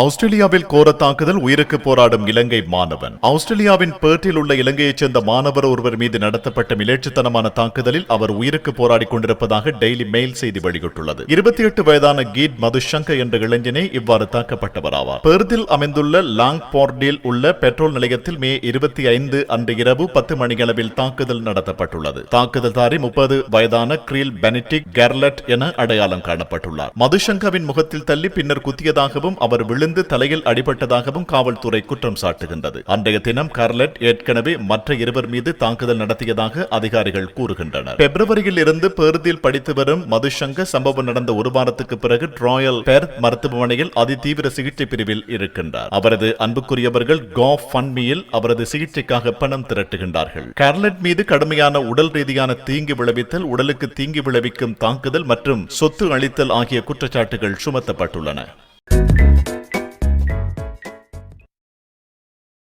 ஆஸ்திரேலியாவில் கோர தாக்குதல் உயிருக்கு போராடும் இலங்கை மாணவன். ஆஸ்திரேலியாவின் பேர்ட்டில் உள்ள இலங்கையைச் சேர்ந்த மாணவர் ஒருவர் மீது நடத்தப்பட்ட மிலேச்சத்தனமான தாக்குதலில் அவர் உயிருக்கு போராடிக் கொண்டிருப்பதாக டெய்லி மெயில் செய்தி வெளியிட்டுள்ளது. இருபத்தி எட்டு வயதான கீட் மதுஷங்க என்ற இளைஞனே இவ்வாறு தாக்கப்பட்டவர் ஆவார் பெர்த்தில் அமைந்துள்ள லாங் போர்டில் உள்ள பெட்ரோல் நிலையத்தில் மே இருபத்தி ஐந்து அன்று இரவு பத்து மணியளவில் தாக்குதல் நடத்தப்பட்டுள்ளது. தாக்குதல்தாரி முப்பது வயதான கிரீல் பெனடிக் கெர்லட் என அடையாளம் காணப்பட்டுள்ளார். மதுஷங்கவின் முகத்தில் தள்ளி பின்னர் குத்தியதாகவும் அவர் விழுந்து தலையில் அடிபட்டதாகவும் காவல்துறை குற்றம் சாட்டுகின்றது. அன்றைய தினம் கார்லட் ஏற்கனவே மற்ற இருவர் மீது தாக்குதல் நடத்தியதாக அதிகாரிகள் கூறுகின்றனர். பிப்ரவரியில் இருந்து பேருந்தில் படித்து வரும் மதுஷங்க சம்பவம் நடந்த ஒரு வாரத்துக்கு பிறகு ராயல் பெர்த் மருத்துவமனையில் அதிதீவிர சிகிச்சை பிரிவில் இருக்கின்றார். அவரது அன்புக்குரியவர்கள் காஃப் ஃபன்மியில் அவரது சிகிச்சைக்காக பணம் திரட்டுகின்றார்கள். கார்லட் மீது கடுமையான உடல் ரீதியான தீங்கு விளைவித்தல் உடலுக்கு தீங்கு விளைவிக்கும் தாக்குதல் மற்றும் சொத்து அளித்தல் ஆகிய குற்றச்சாட்டுகள் சுமத்தப்பட்டுள்ளன.